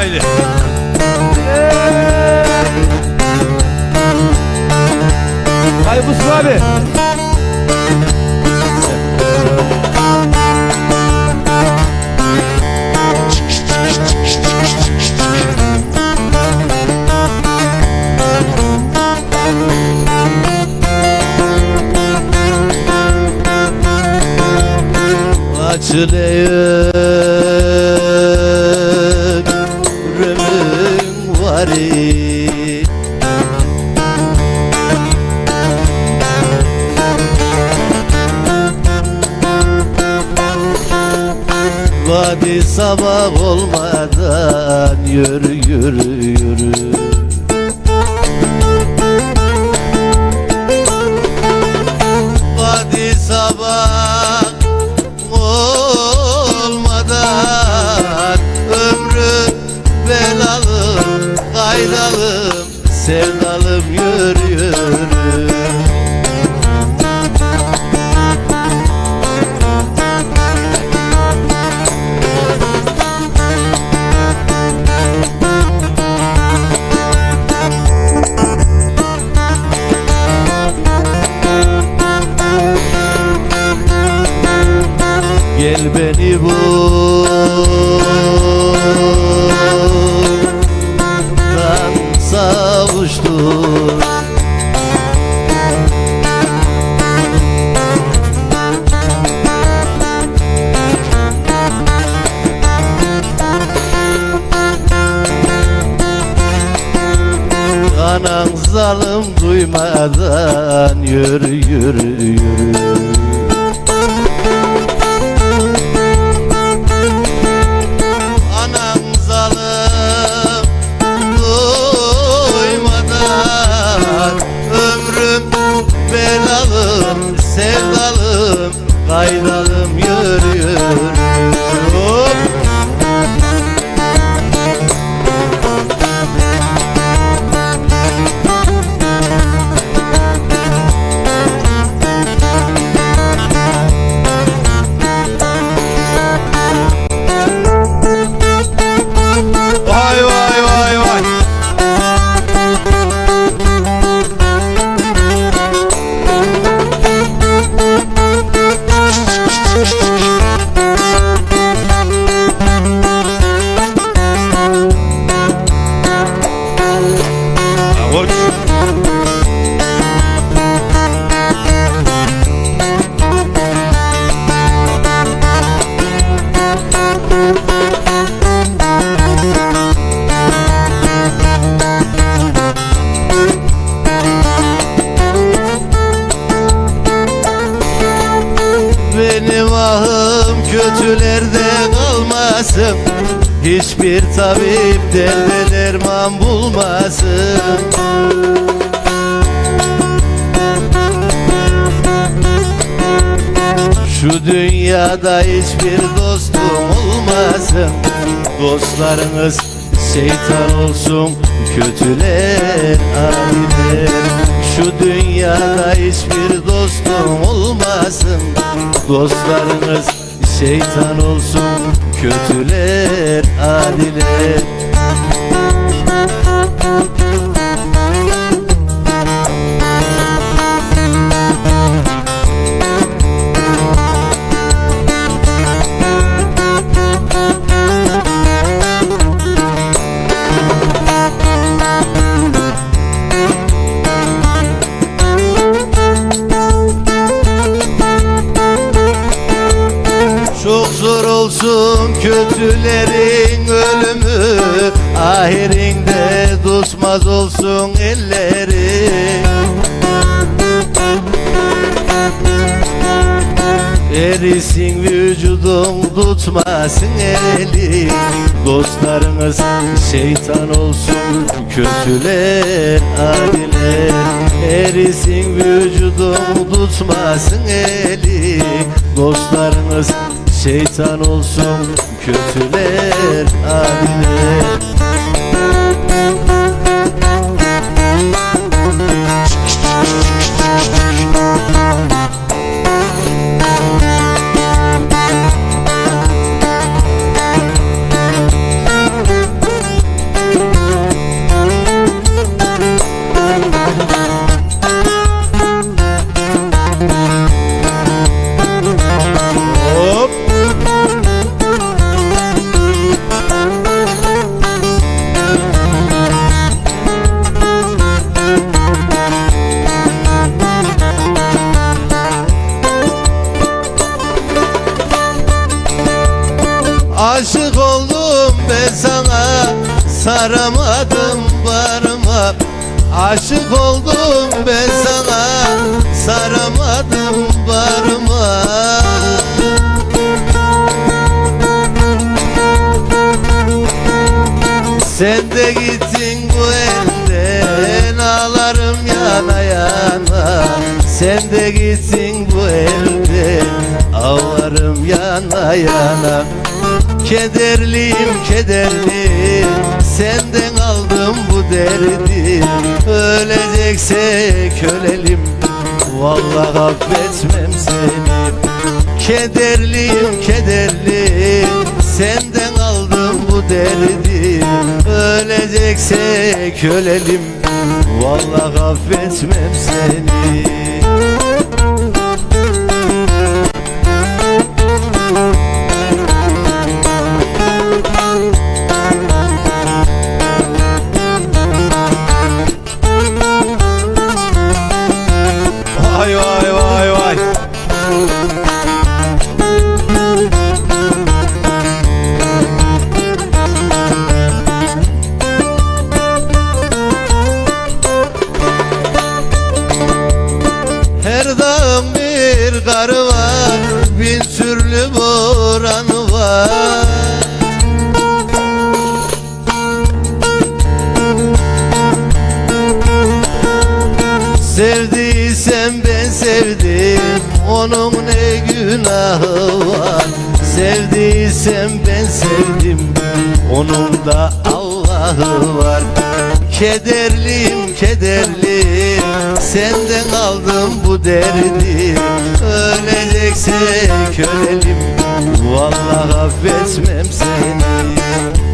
Haydi. Hayır Mustafa abi. Açılıyor Vadi sabah olmadan yürü yürü yürü. Vadi sabah Gel beni bul. Ben savuştur Anan zalim duymadan yürü yürü yürü kaydalım kötülerde kalmasın. Hiçbir tabip derde derman bulmasın. Şu dünyada hiçbir dostum olmasın. Dostlarınız şeytan olsun Kötüler adiler Şu dünyada hiçbir dostum olmasın. Dostlarınız şeytan olsun Kötüler adiler olsun kötülerin ölümü. Ahirinde tutmaz olsun elleri. Erisin vücudum tutmasın eli. Dostlarınız şeytan olsun kötüler adiler. Erisin vücudum tutmasın eli. Dostlarınız şeytan olsun kötüler adiler Aşık oldum ben sana Saramadım barıma. Aşık oldum ben sana Saramadım barıma. Sen de gittin bu elden Ağlarım yana yana. Sen de gittin bu elden Ağlarım yana yana Kederliyim kederli Senden aldım bu derdi. Öleceksek ölelim Vallahi affetmem seni. Kederliyim kederli Senden aldım bu derdi. Öleceksek ölelim Vallahi affetmem seni onun ne günahı var? Sevdiysem ben sevdim. Onun da Allah'ı var. Kederliyim kederliyim. Senden aldım bu derdi. Öleceksek ölelim Vallahi affetmem seni.